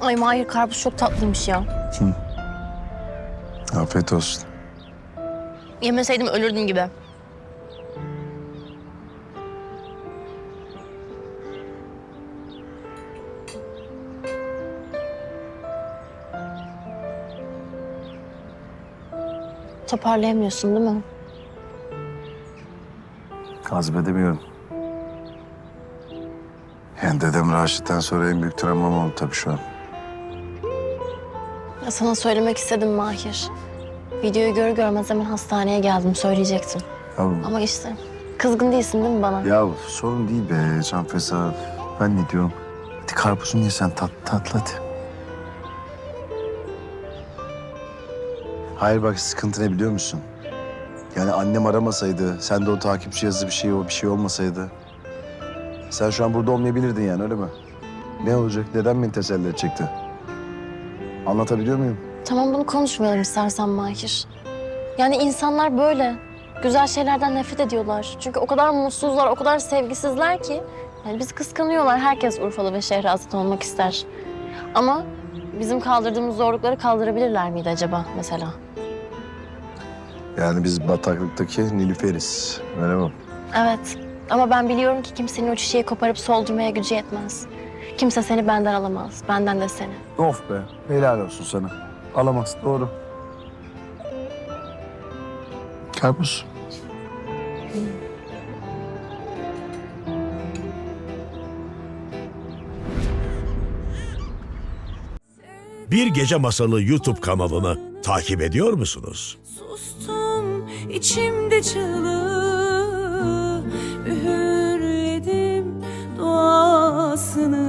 Ay Mahir karpuz çok tatlıymış ya. Afiyet olsun. Yemeseydim ölürdüm gibi. Toparlayamıyorsun değil mi? Hazmedemiyorum. Yani dedem Raşit'ten sonra en büyük travmam oldu tabii şu an. Ya sana söylemek istedim Mahir. Videoyu görür görmez hemen hastaneye geldim söyleyecektim. Yavrum. Ama işte kızgın değilsin değil mi bana? Ya sorun değil be Canfesa. Ben ne diyorum? Hadi karpuzunu ye sen tat, tatlı hadi. Hayır bak sıkıntı ne biliyor musun? Yani annem aramasaydı, sen de o takipçi yazı bir şey o bir şey olmasaydı. Sen şu an burada olmayabilirdin yani öyle mi? Ne olacak? Neden beni teselli edecekti? Anlatabiliyor muyum? Tamam bunu konuşmayalım istersen Mahir. Yani insanlar böyle. Güzel şeylerden nefret ediyorlar. Çünkü o kadar mutsuzlar, o kadar sevgisizler ki. Yani bizi kıskanıyorlar. Herkes Urfalı ve Şehrazat olmak ister. Ama bizim kaldırdığımız zorlukları kaldırabilirler miydi acaba mesela? Yani biz bataklıktaki Nilüfer'iz. Öyle mi? Evet. Ama ben biliyorum ki kimsenin o çiçeği koparıp soldurmaya gücü yetmez. Kimse seni benden alamaz, benden de seni. Of be, helal olsun sana. Alamaz, doğru. Karpuz. Bir Gece Masalı YouTube kanalını takip ediyor musunuz? Sustum içimde çığlığı ühürledim duasını